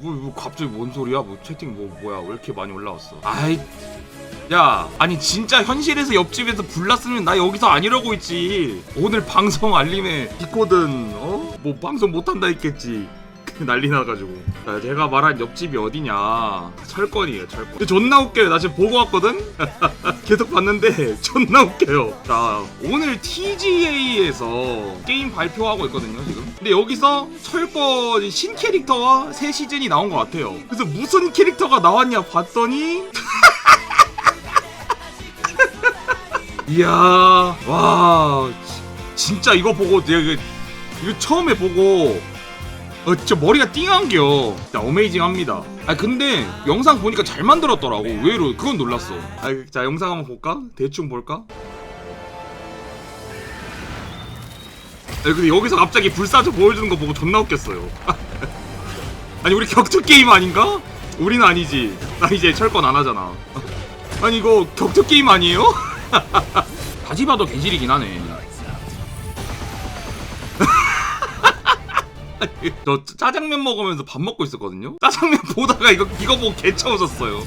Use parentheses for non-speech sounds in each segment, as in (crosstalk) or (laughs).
뭐, 뭐 갑자기 뭔 소리야? 뭐 채팅 뭐 뭐야? 왜 이렇게 많이 올라왔어? 아이 야 아니 진짜 현실에서 옆집에서 불났으면 나 여기서 안 이러고 있지 오늘 방송 알림에 있거든 어? 뭐 방송 못한다 했겠지 (laughs) 난리 나가지고. 자, 제가 말한 옆집이 어디냐. 철권이에요 철권. 근데 존나 웃겨요. 나 지금 보고 왔거든? (laughs) 계속 봤는데 (laughs) 존나 웃겨요. 자 오늘 TGA에서 게임 발표하고 있거든요 지금. 근데 여기서 철권 신 캐릭터와 새 시즌이 나온 것 같아요. 그래서 무슨 캐릭터가 나왔냐 봤더니 이야 와 지- 진짜 이거 보고 내가 이거 처음에 보고 어 진짜 머리가 띵한겨 진짜 어메이징합니다 아 근데 영상 보니까 잘 만들었더라고 의외로 그건 놀랐어 아, 자 영상 한번 볼까? 대충 볼까? 아, 근데 여기서 갑자기 불사조 보여주는 거 보고 존나 웃겼어요 (laughs) 아니 우리 격투 게임 아닌가? 우리는 아니지 나 이제 철권 안 하잖아 (laughs) 아니 이거 격투 게임 아니에요? (laughs) 다시 봐도 개질이긴 하네. 저 짜장면 먹으면서 밥 먹고 있었거든요. 짜장면 (laughs) 보다가 이거 이거 보고 개차 웃었어요.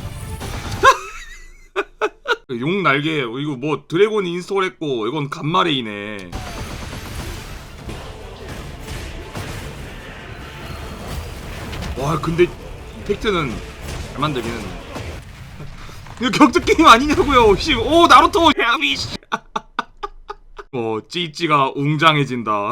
(laughs) 용 날개 이거 뭐 드래곤 인스톨했고 이건 간마레이네. 와 근데 이펙트는 잘 했네. (laughs) 이거 격투 게임 아니냐고요. 씨, 오 나루토 야미 씨. 어 찌찌가 웅장해진다.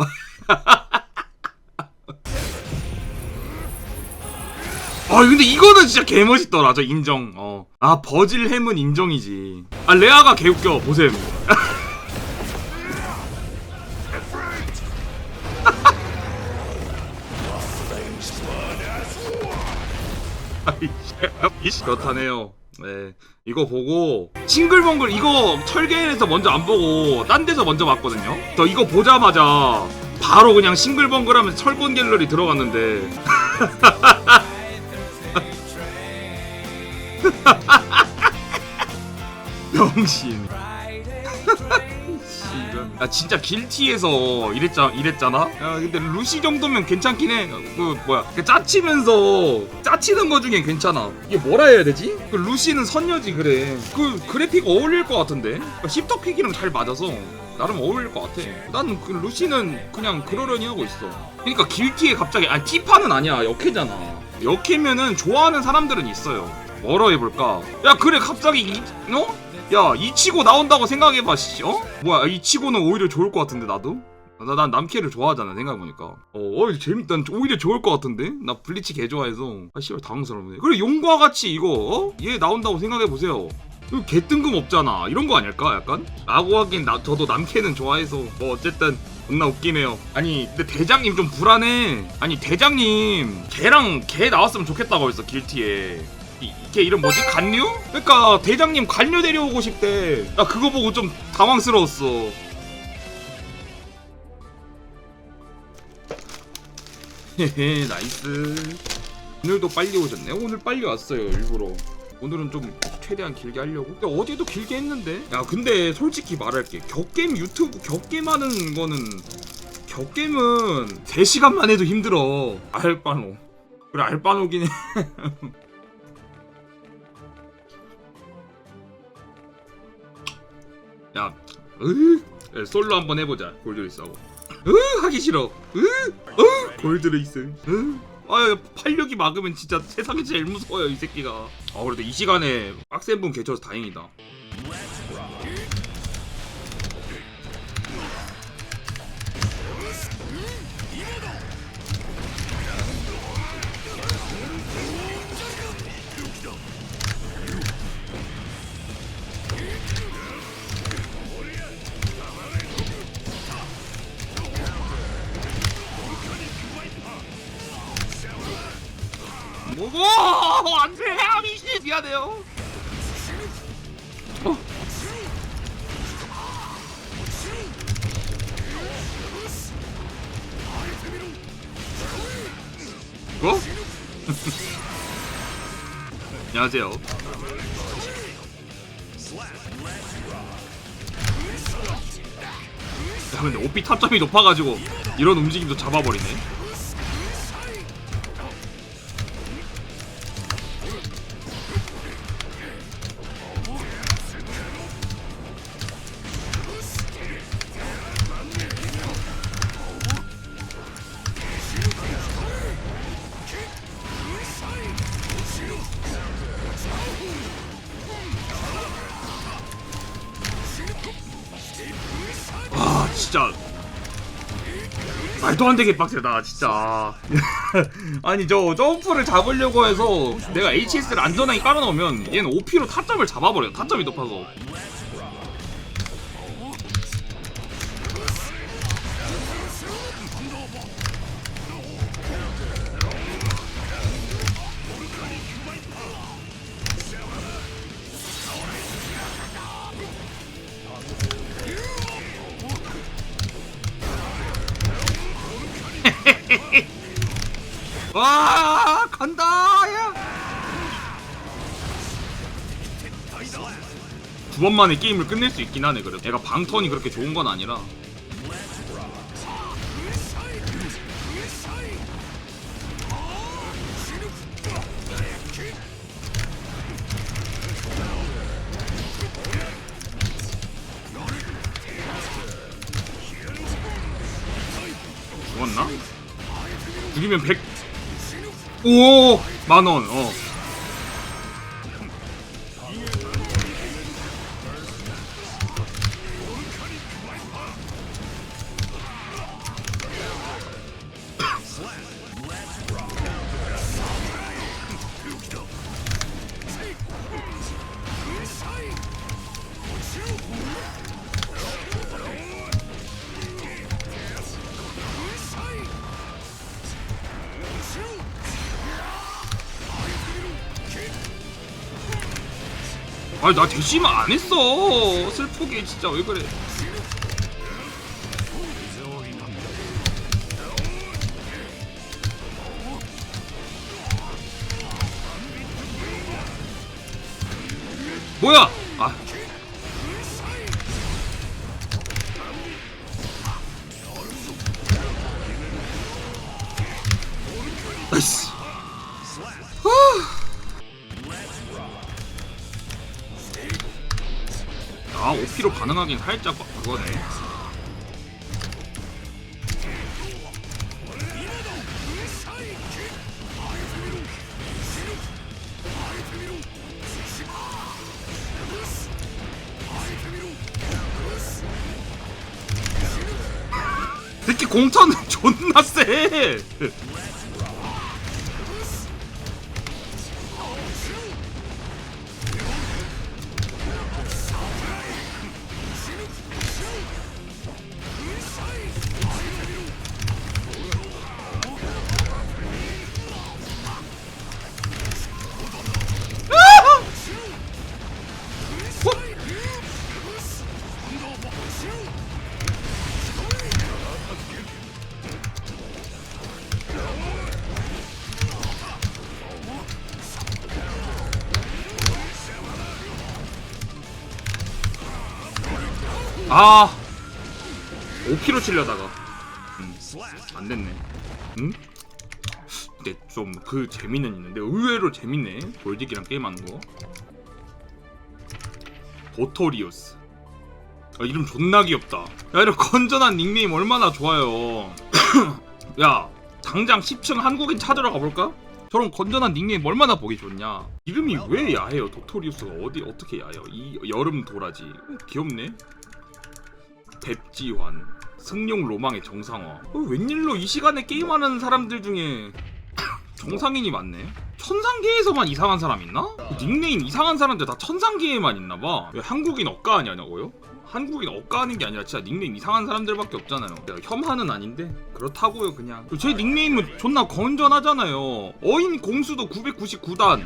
아 근데 이거는 진짜 개 멋있더라. 저 인정. 어. 아 버질 햄은 인정이지. 아 레아가 개 웃겨. 보셈. (laughs) 아이씨 그렇다네요. 네 이거 보고 싱글벙글 이거 철계에서 먼저 안 보고 딴 데서 먼저 봤거든요. 저 이거 보자마자 바로 그냥 싱글벙글하면서 철권 갤러리 들어갔는데 (laughs) 병신. 씨발. 야 진짜 길티에서 이랬자 이랬잖아. 야 근데 루시 정도면 괜찮긴 해. 그 뭐야 그 짜치면서 짜치는 거 중엔 괜찮아. 이게 뭐라 해야 되지? 그 루시는 선녀지 그래. 그 그래픽 어울릴 것 같은데. 그러니까 십덕픽이랑 잘 맞아서 나름 어울릴 것 같아. 난 그 루시는 그냥 그러려니 하고 있어. 그러니까 길티에 갑자기 아 티파는 아니야 역해잖아. 역해면은 좋아하는 사람들은 있어요. 뭐로 해볼까? 야 그래 갑자기 이 어? 야 이치고 나온다고 생각해봐 씨 어? 뭐야 이치고는 오히려 좋을 것 같은데 나도? 나, 난 남캐를 좋아하잖아 생각해보니까 어, 어 재밌다 난 오히려 좋을 것 같은데? 나 블리치 개 좋아해서 아 씨발 당황스럽네 그래 용과 같이 이거 어? 얘 나온다고 생각해보세요 개 뜬금 없잖아 이런 거 아닐까 약간? 라고 하긴 나, 저도 남캐는 좋아해서 뭐 어쨌든 존나 웃기네요 아니 근데 대장님 좀 불안해 아니 대장님 걔랑 걔 나왔으면 좋겠다고 했어 길티에 이- 걔 이름 뭐지? 간류? 그러니까 대장님 간류 데려오고 싶대. 나 그거 보고 좀 당황스러웠어. 헤헤 나이스. 오늘도 빨리 오셨네. 오늘 빨리 왔어요 일부러. 오늘은 좀 최대한 길게 하려고. 근데 어제도 길게 했는데. 야 근데 솔직히 말할게. 격게임 유튜브 격게임 하는 거는 격게임은 3시간만 해도 힘들어. 알바노. 그래 알바노긴 해. (laughs) 으, 야, 솔로 한번 해보자. 골드레이스 하고. 으, 하기 싫어. 으, 으, 골드레이스. 으. 아, 팔력이 막으면 진짜 세상에 제일 무서워요, 이 새끼가. 아, 그래도 이 시간에 빡센 분 계셔서 다행이다. 안 돼, 아미씨 미안해요. 어. 뭐? (laughs) 안녕하세요. 야 근데 오피 타점이 높아가지고 이런 움직임도 잡아버리네. 진짜. 말도 안 되게 빡세다 진짜. (laughs) 아니 저 점프를 잡으려고 해서 내가 HS를 안전하게 깔아놓으면 얘는 OP로 타점을 잡아버려 타점이 높아서 와 간다 야. 두 번 만에 게임을 끝낼 수 있긴 하네 그래도 얘가 방턴이 그렇게 좋은 건 아니라 죽었나? 죽이면 100 오! 만원, 어. 아니, 나 대시만 안 했어. 슬프게, 진짜, 왜 그래. 뭐야? 아, 5피로 반응하긴 살짝 그거네. 특히 공턴은 (laughs) 존나 세. 아. 5피로 치려다가. 음, 안 됐네. 응? 근데 좀 그 재미는 있는데 의외로 재밌네. 골디기랑 게임하는 거. 보토리우스. 아, 이름 존나 귀엽다. 야 이런 건전한 닉네임 얼마나 좋아요. (coughs) 야 당장 10층 한국인 찾으러 가볼까? 저런 건전한 닉네임 얼마나 보기 좋냐? 이름이 왜 야해요? 도토리우스가 어디 어떻게 야해요? 이 여름 도라지. 어, 귀엽네 뎁지환 승용 로망의 정상화. 어, 웬일로 이 시간에 게임하는 사람들 중에 (coughs) 정상인이 많네? 천상계에서만 이상한 사람 있나? 그 닉네임 이상한 사람들 다 천상계에만 있나봐. 왜 한국인 억까 아니냐고요? 한국인 억까하는 게 아니라 진짜 닉네임 이상한 사람들밖에 없잖아요. 혐한은 아닌데? 그렇다고요 그냥. 제 닉네임은 존나 건전하잖아요. 어인 공수도 999단